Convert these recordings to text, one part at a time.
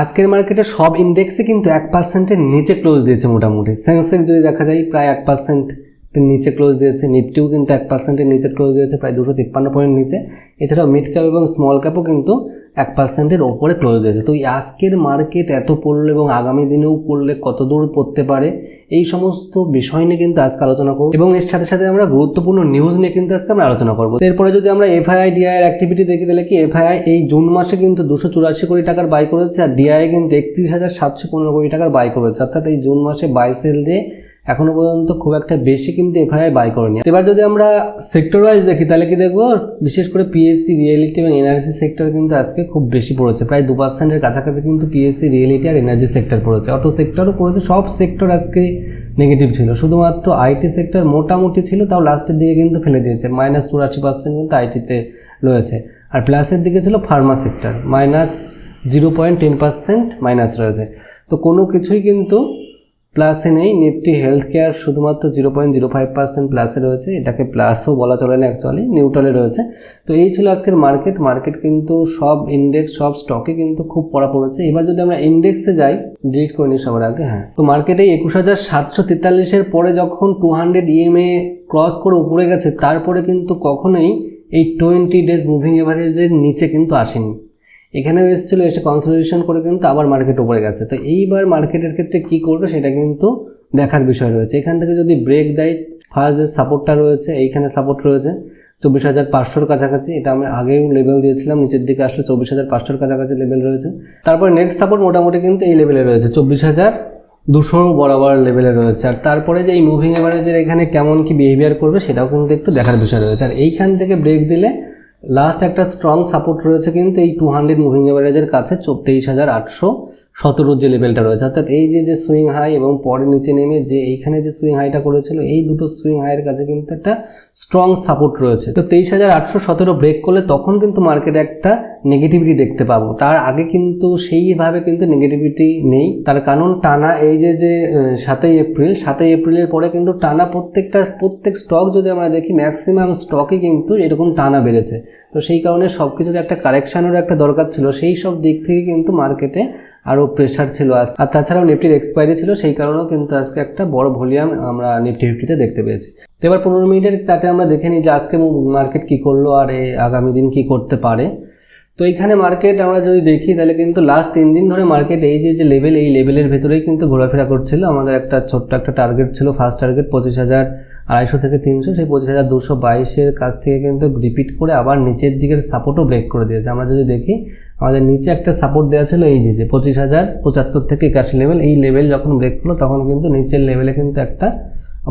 আজকের মার্কেটে সব ইন্ডেক্সে কিন্তু এক পার্সেন্টের নিচে ক্লোজ দিয়েছে মোটামুটি। সেন্সেক্স যদি দেখা যায়, প্রায় এক পার্সেন্টের নিচে ক্লোজ দিয়েছে নিফটিও কিন্তু এক পার্সেন্টের নিচে ক্লোজ দিয়েছে, প্রায় দুশো তিপ্পান্ন পয়েন্ট নিচে। এছাড়াও মিড ক্যাপ এবং স্মল ক্যাপও কিন্তু এক পার্সেন্টের ওপরে ক্লোজ দিয়েছে। তো আজকের মার্কেট এত পড়ল এবং আগামী দিনেও পড়লে কত দূর পড়তে পারে, এই সমস্ত বিষয় নিয়ে কিন্তু আজকে আলোচনা করব। এবং এর সাথে সাথে আমরা গুরুত্বপূর্ণ নিউজ নিয়ে কিন্তু আজকে আমরা আলোচনা করব। এরপরে যদি আমরা এফআইআই ডিআই এর অ্যাক্টিভিটি দেখি, তাহলে কি এফআইআই এই জুন মাসে কিন্তু দুশো চুরাশি কোটি টাকার বাই করেছে, আর ডিআই কিন্তু একত্রিশ হাজার সাতশো পনেরো কোটি টাকার বাই করেছে। অর্থাৎ এই জুন মাসে বাই সেল দিয়ে এখনও পর্যন্ত খুব একটা বেশি কিন্তু এফআইআই বাই করেনি। এবার যদি আমরা সেক্টর ওয়াইজ দেখি, তাহলে কি দেখব? বিশেষ করে পিএসসি রিয়েলিটি এবং এনার্জি সেক্টর কিন্তু আজকে খুব বেশি পড়েছে। প্রায় দু পার্সেন্টের কাছাকাছি কিন্তু পিএসসি রিয়েলিটি আর এনার্জি সেক্টর পড়েছে। অটো সেক্টরও পড়েছে, সব সেক্টর আজকে নেগেটিভ ছিল। শুধুমাত্র আইটি সেক্টর মোটামুটি ছিল, তাও লাস্টের দিকে কিন্তু ফেলে দিয়েছে। মাইনাস চুরাশি পার্সেন্ট কিন্তু আইটিতে রয়েছে। আর প্লাসের দিকে ছিল pharma sector minus zero point ten percent minus রয়েছে। তো কোনো কিছুই কিন্তু প্লাসে নেই নিফটি হেলথ কেয়ার শুধুমাত্র zero point zero five percent প্লাসে রয়েছে, এটাকে প্লাসও বলা চলে না অ্যাকচুয়ালি নিউট্রালে রয়েছে। তো এই ছিল আজকের মার্কেট মার্কেট কিন্তু সব ইন্ডেক্স সব স্টকে কিন্তু খুব পড়া পড়েছে। এবার যদি আমরা ইন্ডেক্সে যাই ডিলিট করে নিই সবার আগে হ্যাঁ। তো মার্কেটে একুশ হাজার সাতশো তেতাল্লিশের পরে যখন টু হান্ড্রেড ইএমএ ক্রস করে উপরে গেছে, তারপরে কিন্তু কখনোই এই টোয়েন্টি ডেজ মুভিং এভারেজের নিচে কিন্তু আসেনি। এখানেও এসেছিল, এসে কনসলিডেশন করে কিন্তু আবার মার্কেট উপরে গেছে। তো এইবার মার্কেটের ক্ষেত্রে কি করবে সেটা কিন্তু দেখার বিষয় রয়েছে। এখান থেকে যদি ব্রেক দেয় ফার্স্ট যে সাপোর্টটা রয়েছে, এইখানে সাপোর্ট রয়েছে, চব্বিশ হাজার পাঁচশোর কাছাকাছি, এটা আমি আগেও লেভেল দিয়েছিলাম, নিচের দিকে আসলে চব্বিশ হাজার পাঁচশোর কাছাকাছি লেভেল রয়েছে। তারপর নেক্সট সাপোর্ট মোটামুটি কিন্তু এই লেভেলে রয়েছে, চব্বিশ হাজার দুশো বরাবর লেভেলে রয়েছে। আর তারপরে যে এই মুভিং এভারেজের এখানে কেমন কি বিহেভিয়ার করবে সেটাও কিন্তু একটু দেখার বিষয় রয়েছে। আর এইখান থেকে ব্রেক দিলে লাস্ট একটা স্ট্রং সাপোর্ট রয়েছে কিন্তু এই টু হান্ড্রেড মুভিং এভারেজের কাছে তেইশ হাজার আটশো। সতেরোর যে লেভেলটা রয়েছে, অর্থাৎ এই যে যে সুইং হাই এবং পরে নিচে নেমে যে এইখানে যে সুইং হাইটা করেছিল, এই দুটো সুইং হাইয়ের কাছে কিন্তু একটা স্ট্রং সাপোর্ট রয়েছে। তো তেইশ হাজার আটশো সতেরো ব্রেক করলে তখন কিন্তু মার্কেটে একটা নেগেটিভিটি দেখতে পাবো। তার আগে কিন্তু সেইভাবে কিন্তু নেগেটিভিটি নেই। তার কারণ টানা এই যে যে সাতই এপ্রিল, সাতই এপ্রিলের পরে কিন্তু টানা প্রত্যেকটা, প্রত্যেক স্টক যদি আমরা দেখি ম্যাক্সিমাম স্টকই কিন্তু এরকম টানা বেড়েছে। তো সেই কারণে সব কিছুর একটা কারেকশানেরও একটা দরকার ছিল। সেই সব দিক থেকে কিন্তু মার্কেটে আরও প্রেশার ছিল আজ। আর তাছাড়াও নিফটির এক্সপায়ারি ছিল, সেই কারণেও কিন্তু আজকে একটা বড় ভলিউম আমরা নিফটি ফিফটিতে দেখতে পেয়েছি। এবার পনেরো মিনিটের তাতে আমরা দেখে নিই যে আজকে মার্কেট কী করল আর আগামী দিন কী করতে পারে। তো এখানে মার্কেট আমরা যদি দেখি, তাহলে কিন্তু লাস্ট তিন দিন ধরে মার্কেট এই যে লেভেল এই লেভেলের ভেতরেই কিন্তু ঘোরাফেরা করছিল। আমাদের একটা ছোট্ট একটা টার্গেট ছিল ফার্স্ট টার্গেট পঁচিশ হাজার আড়াইশো থেকে তিনশো, সেই পঁচিশ হাজার দুশো বাইশের কাছ থেকে কিন্তু রিপিট করে আবার নিচের দিকের সাপোর্টও ব্রেক করে দিয়েছে। আমরা যদি দেখি, আমাদের নিচে একটা সাপোর্ট দেওয়া ছিল এই যে যে পঁচিশ হাজার পঁচাত্তর থেকে একাশি লেভেল এই লেভেল যখন ব্রেক করল, তখন কিন্তু নিচের লেভেলে কিন্তু একটা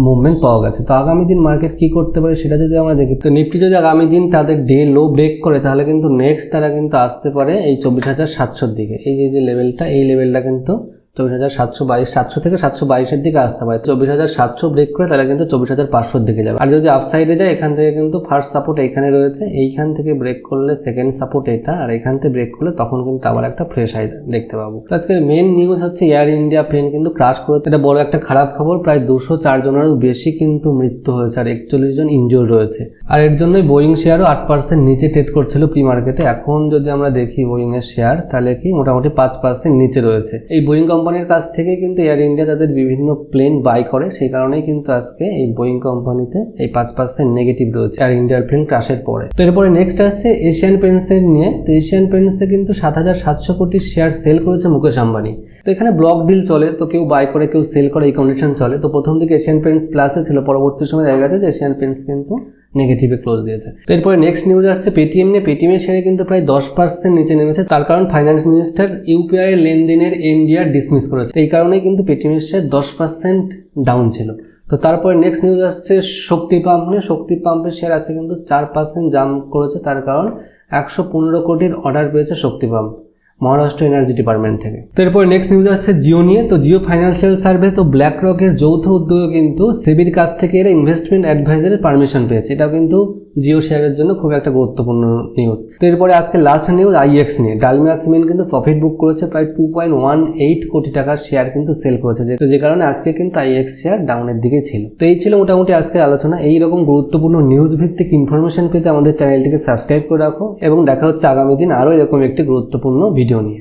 মুভমেন্ট পাওয়া গেছে। তো আগামী দিন মার্কেট কি করতে পারে সেটা যদি আমরা দেখি, তো নিফটি যদি আগামী দিন তাদের ডে লো ব্রেক করে, তাহলে কিন্তু নেক্সট তারা কিন্তু আসতে পারে এই চব্বিশ হাজার সাতশোর দিকে। এই যে যে লেভেলটা এই লেভেলটা কিন্তু চব্বিশ হাজার সাতশো বাইশ, সাতশো থেকে সাতশো বাইশের দিকে আসতে পারে। চব্বিশ হাজার সাতশো ব্রেক করে তাহলে কিন্তু চব্বিশ হাজার পাঁচশোর দিকে যাবে। আর যদি আপসাইডে যায়, এখান থেকে কিন্তু ফার্স্ট সাপোর্ট এইখানে রয়েছে। এইখান থেকে ব্রেক করলে সেকেন্ড সাপোর্ট এটা, আর এখান থেকে ব্রেক করলে তখন কিন্তু আবার একটা ফ্রেশ হাই দেখতে পাবো। আজকের মেন নিউজ হচ্ছে এয়ার ইন্ডিয়া প্লেন কিন্তু ক্রাশ করেছে। এটা বড় একটা খারাপ খবর, প্রায় দুশো চার জনেরও বেশি কিন্তু মৃত্যু হয়েছে, আর একচল্লিশ জন ইনজোর রয়েছে। আর এর জন্যই বোয়িং শেয়ারও আট পার্সেন্ট নিচে ট্রেড করছিল প্রি মার্কেটে এখন যদি আমরা দেখি বোয়িং এর শেয়ার তাহলে কি মোটামুটি পাঁচ পার্সেন্ট নিচে রয়েছে। এই বোয়িং কোম্পানির কাছ থেকে কিন্তু এয়ার ইন্ডিয়া তাদের বিভিন্ন প্লেন বাই করে। সেই কারণেই কিন্তু আজকে এই বোয়িং কোম্পানিতে এই পাঁচ পার্সেন্ট নেগেটিভ রয়েছে এয়ার ইন্ডিয়ার প্লেন ক্রাশের পরে। তো এরপরে নেক্সট আসছে এশিয়ান পেন্টসের নিয়ে। তো এশিয়ান পেন্টসে কিন্তু সাত হাজার সাতশো কোটি শেয়ার সেল করেছে মুকেশ আম্বানি। তো এখানে ব্লক ডিল চলে, তো কেউ বাই করে, কেউ সেল করে, এই কন্ডিশন চলে। তো প্রথম দিকে এশিয়ান পেন্টস প্লাসে ছিল, পরবর্তী সময় দেখা গেছে যে এশিয়ান পেন্টস কিন্তু নেগেটিভে ক্লোজ দিয়েছে। এরপরে নেক্সট নিউজ আসছে পেটিএম নিয়ে। পেটিএম এর শেয়ারে কিন্তু প্রায় দশ পার্সেন্ট নিচে নেমেছে, তার কারণ ফাইন্যান্স মিনিস্টার ইউপিআই লেনদেনের এনডিআর ডিসমিস করেছে। এই কারণেই কিন্তু পেটিএম এর শেয়ার দশ পার্সেন্ট ডাউন ছিল। তো তারপরে নেক্সট নিউজ আসছে, শক্তি পাম্প নিয়ে। শক্তি পাম্পের শেয়ার আছে কিন্তু চার পার্সেন্ট জাম্প করেছে, তার কারণ একশো পনেরো কোটির অর্ডার পেয়েছে Shakti pump Maharashtra energy department থেকে। তো এরপর নেক্সট নিউজ আসছে জিও নিয়ে। তো জিও ফাইন্যান্সিয়াল সার্ভিস ও ব্ল্যাক রকের যৌথ উদ্যোগে কিন্তু সেবির কাছ থেকে এরা ইনভেস্টমেন্ট অ্যাডভাইজারের পারমিশন পেয়েছে। এটাও কিন্তু জিও শেয়ারের জন্য খুব একটা গুরুত্বপূর্ণ নিউজ তো এরপরে আজকে লাস্ট নিউজ আইএক্স নিয়ে। ডালমিয়া সিমেন্ট কিন্তু প্রফিট বুক করেছে প্রায় টু পয়েন্ট ওয়ান এইট কোটি টাকার শেয়ার কিন্তু সেল করেছে, যে কারণে আজকে কিন্তু আইএক্স শেয়ার ডাউনের দিকে ছিল। তো এই ছিল মোটামুটি আজকের আলোচনা। এই রকম গুরুত্বপূর্ণ নিউজ ভিত্তিক ইনফরমেশন পেতে আমাদের চ্যানেলটিকে সাবস্ক্রাইব করে রাখো, এবং দেখা হচ্ছে আগামী দিন আরও এরকম একটি গুরুত্বপূর্ণ ভিডিও নিয়ে।